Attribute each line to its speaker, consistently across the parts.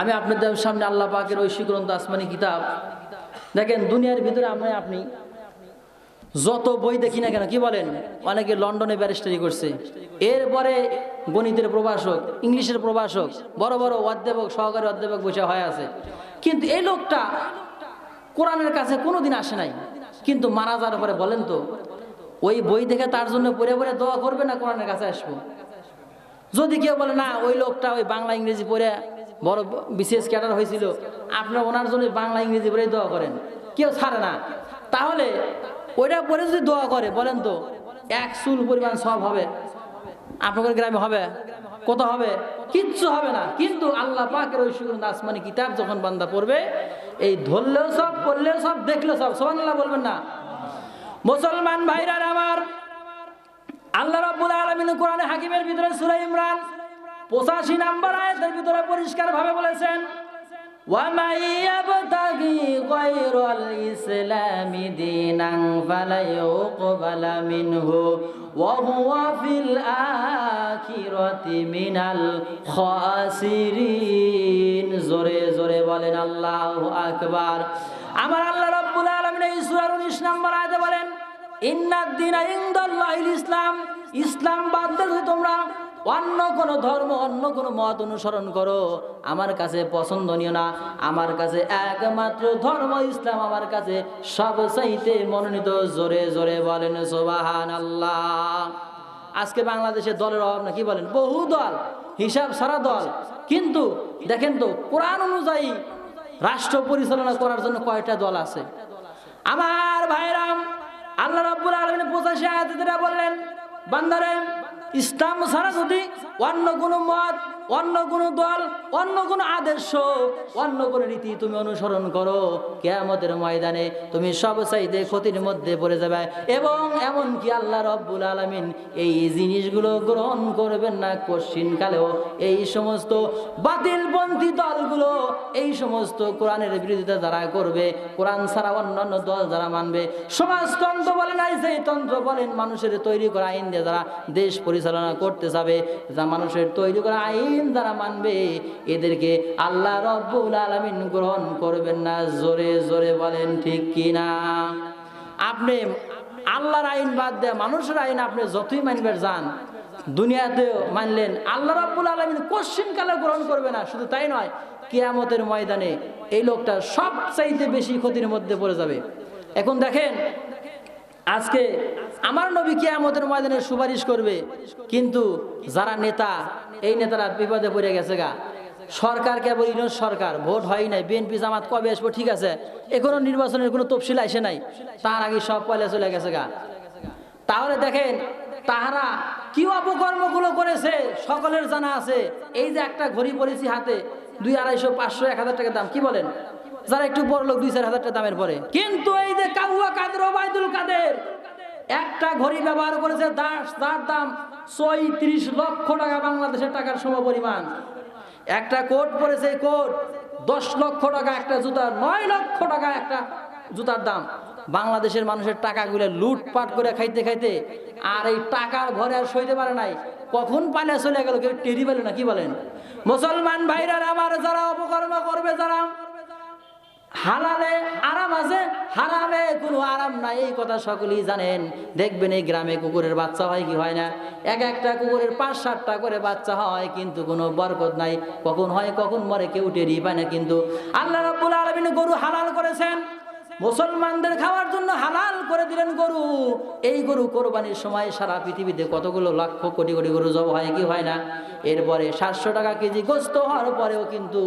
Speaker 1: আমি আপনাদের সামনে আল্লাহ পাকের ঐশী গ্রন্থ আসমানি কিতাব। দেখেন, দুনিয়ার ভিতরে আমরা আপনি যত বই দেখি না কেন, কি বলেন? অনেকে লন্ডনে ব্যারিস্টারি করছে। এরপরে গণিতের প্রভাষক, ইংলিশের প্রভাষক, বড় বড় অধ্যাপক, সহকারী অধ্যাপক বসে হয়ে আছে। কিন্তু এই লোকটা কোরআনের কাছে কোনোদিন আসে নাই। কিন্তু মারা যাওয়ার পরে বলেন তো, ওই বই দেখে তার জন্য পড়ে পড়ে দোয়া করবে না কোরআনের কাছে আসব? যদি কেউ বলে, না, ওই লোকটা ওই বাংলা, ইংরেজি পড়ে বড় বিশেষ ক্যাডার হয়েছিল। আপনার ওনার জন্য বাংলা, ইংরেজি পড়েই দোয়া করেন। কেউ ছাড়ে না। তাহলে ওইটা পড়ে যদি দোয়া করে, বলেন তো, এক চুল পরিমাণ সব হবে। আপনাদের গ্রামে হবে? কত হবে? কিচ্ছু হবে না। কিন্তু আল্লাহ পাকের ওই সুগন্ধ আসমানি কিতাব যখন বান্দা পড়বে, এই ধরলেও সব, পড়লেও সব, দেখলেও সব সোহান আল্লাহ বলবেন না। মুসলমান ভাইরা আমার, আল্লাহ রাব্বুল আলামিন কোরআনে হাকিমের ভিতরে সূরা ইমরান 85 নাম্বার আয়াতের ভিতরে পরিষ্কার ভাবে বলেছেন وَمَن يَبْتَغِي غَيْرَ الْإِسْلَامِ دِينًا فَلَن يُقْبَلَ مِنْهُ وَهُوَ فِي الْآخِرَةِ مِنَ الْخَاسِرِينَ জোরে জোরে বলেন আল্লাহু আকবার আমার আল্লাহ রাব্বুল আলামিন এই সূরার 19 নম্বর আয়াতে বলেন ইন্নাদ্দিনা ইনদাল্লাহিল ইসলাম ইসলাম বাদ দিয়ে যদি তোমরা অন্য কোন ধর্ম, অন্য কোন মত অনুসরণ করো। আমার কাছে পছন্দনীয় না। আমার কাছে একমাত্র ধর্ম ইসলাম। আমার কাছে সবচাইতে মনোনীত জোরে জোরে বলেন সোবাহান আল্লাহ আজকে বাংলাদেশে দলের অভাব না, কি বলেন? বহু দল, হিসাব সারা দল। কিন্তু দেখেন তো, কোরআন অনুযায়ী রাষ্ট্র পরিচালনা করার জন্য কয়টা দল আছে? আমার ভাইরাম, আল্লাহ রাব্বুল আলামিন 85 আয়াতে যেটা বললেন, বান্দারে ইসলাম ছাড়া যদি অন্য কোনো মত, অন্য কোনো দল, অন্য কোনো আদর্শ, অন্য কোনো রীতি তুমি অনুসরণ করো, কেয়ামতের ময়দানে তুমি সব চাইতে ক্ষতির মধ্যে পড়ে যাবে। এবং এমন কি আল্লাহ রব্বুল আলামিন এই জিনিসগুলো গ্রহণ করবেন না কশিন কালেও। এই সমস্ত বাতিলপন্থী দলগুলো, এই সমস্ত কোরআনের বিরোধিতা যারা করবে, কোরআন ছাড়া অন্যান্য দল যারা মানবে, সমাজতন্ত্র বলেন সেই তন্ত্র বলেন মানুষের তৈরি করা আইন দিয়ে যারা দেশ পরিচালনা করতে যাবে, যা মানুষের তৈরি করা আইন যারা মানবে। এদেরকে আল্লাহ রব্বুল আলামিন গ্রহণ করবেন না, জোরে জোরে বলেন ঠিক কি না আপনি আল্লাহর আইন বাদ দেয়, মানুষের আইন আপনি যতই মানবেন যান, দুনিয়াতেও মানলেন, আল্লাহ রাব্বুল আলমিন কোশ্চিন কালে গ্রহণ করবে না, শুধু তাই নয়, কেয়ামতের ময়দানে এই লোকটা সবচাইতে বেশি ক্ষতির মধ্যে পড়ে যাবে। এখন দেখেন আজকে আমার নবী কেয়ামতের ময়দানে সুপারিশ করবে, কিন্তু যারা নেতা, এই নেতারা বিপদে পড়ে গেছে গা। সরকার কেবল ইউনিয়ন সরকার, ভোট হয় নাই, বিএনপি জামাত কবে আসব, ঠিক আছে। এখনও নির্বাচনের কোনো তফসিল আসে নাই, তার আগে সব পয়লা চলে গেছে গা। তাহলে দেখেন, তাহারা কি অপকর্মগুলো করেছে, সকলের জানা আছে। এই যে একটা ঘড়ি পড়েছি হাতে দুই আড়াইশো, পাঁচশো, এক হাজার টাকা দাম, কি বলেন? যারা একটু বড় লোক, দুই চার হাজার টাকা দামের পরে। কিন্তু এই যে কাউয়া কাদের, ওবায়দুল কাদের, একটা ঘড়ি ব্যবহার করেছে দাস, যার দাম ছয়ত্রিশ লক্ষ টাকা বাংলাদেশের টাকার সম পরিমাণ একটা কোট পরেছে কোট দশ লক্ষ টাকা একটা জুতা, নয় লক্ষ টাকা একটা জুতার দাম। বাংলাদেশের মানুষের টাকাগুলো লুটপাট করে খাইতে খাইতে আর এই টাকার ভরে আর সইতে পারে নাই। কখন পালিয়ে চলে গেল কেউ টেরি পেল না, কি বলেন? মুসলমান ভাইরা, আমার যারা অপকর্ম করবে, যারা হালালে আরাম আছে? হারামে কোনো আরাম নাই, এই কথা সকলেই জানেন। দেখবেন এই গ্রামে কুকুরের বাচ্চা হয় কি হয় না? এক একটা কুকুরের পাঁচ, সাতটা করে বাচ্চা হয়, কিন্তু কোনো বরকত নাই। কখন হয়, কখন মরে, কেউ টেরি পায় না কিন্তু। আল্লাহ রাব্বুল আলামিন গরু হালাল করেছেন। মুসলমানদের খাওয়ার জন্য হালাল করে দিলেন গরু। এই গরু কোরবানির সময় সারা পৃথিবীতে কতগুলো লক্ষ কোটি কোটি গরু জব হয়, কি হয় না? এরপরে সাতশো টাকা কেজি গোস্ত হওয়ার পরেও কিন্তু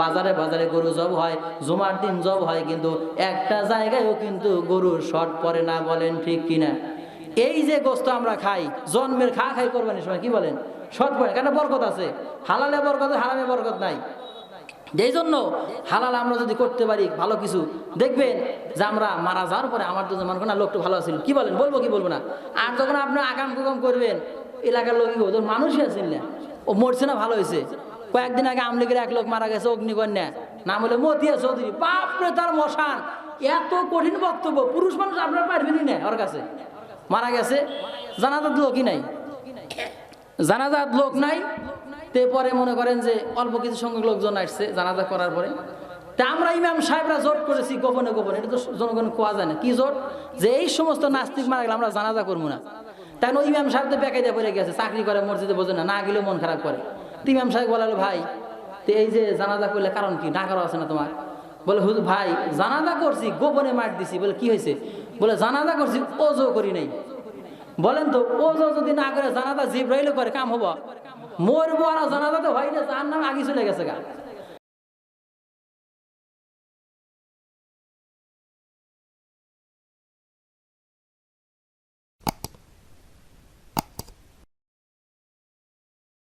Speaker 1: বাজারে বাজারে গরু জব হয়, জুমার দিন জব হয়, কিন্তু একটা জায়গায়ও কিন্তু গরুর শর্ট পরে না বলেন ঠিক কিনা? এই যে গোস্ত আমরা খাই, জন্মের খা খাই কোরবানির সময়, কি বলেন? শর্ট পরে কেন বরকত আছে? হালালে বরকত, হারামে বরকত নাই। এই জন্য হালাল আমরা যদি করতে পারি, ভালো কিছু। দেখবেন যে আমরা মারা যাওয়ার পরে আমার তো মনে করেন লোকটা ভালো আছিল কি বলেন? বলব কি বলব না? আর যখন আপনি আগাম কুকাম করবেন, এলাকার লোক তোর মানুষই আছেন না। ও মরছে না, ভালো হয়েছে। কয়েকদিন আগে আমলিগের এক লোক মারা গেছে, অগ্নিকন্যা। নাম হলে মতিয়া চৌধুরী। বাপরে, তার মশান! এত কঠিন বক্তব্য। পুরুষ মানুষ আপনার পারবেনই না ওর কাছে। মারা গেছে। জানাজাত লোকই নাই। জানাজাত লোক নাই। তে পরে মনে করেন যে অল্প কিছু সংখ্যক লোকজন আসছে জানাজা করার পরে। তা আমরা ইমাম সাহেবরা জোট করেছি গোপনে গোপনে। এটা তো জনগণ কোয়া যায় না। কি জোট? যে এই সমস্ত নাস্তিক মারা গেলে আমরা জানাজা করব না। তাই ওই ইমাম সাহেব তো বেকাইদা পড়ে গেছে, চাকরি করে, মসজিদে বোঝে না না গেলেও মন খারাপ করে। তো ইমাম সাহেব বলালো ভাই, তো এই যে জানাজা করলে কারণ কি? ডাকারও আছে না তোমার? বলে, হুজুর ভাই, জানাজা করছি, গোপনে মার দিছি। বলে, কি হয়েছে? বলে, জানাজা করছি, ওজো করি নাই। বলেন তো, ওজো যদি না করে জানাজা জিব্রাইলে করে, কাম হব? মরবো আর জানাজা তো হয় না যার নাম আগে চলে গেছে গা।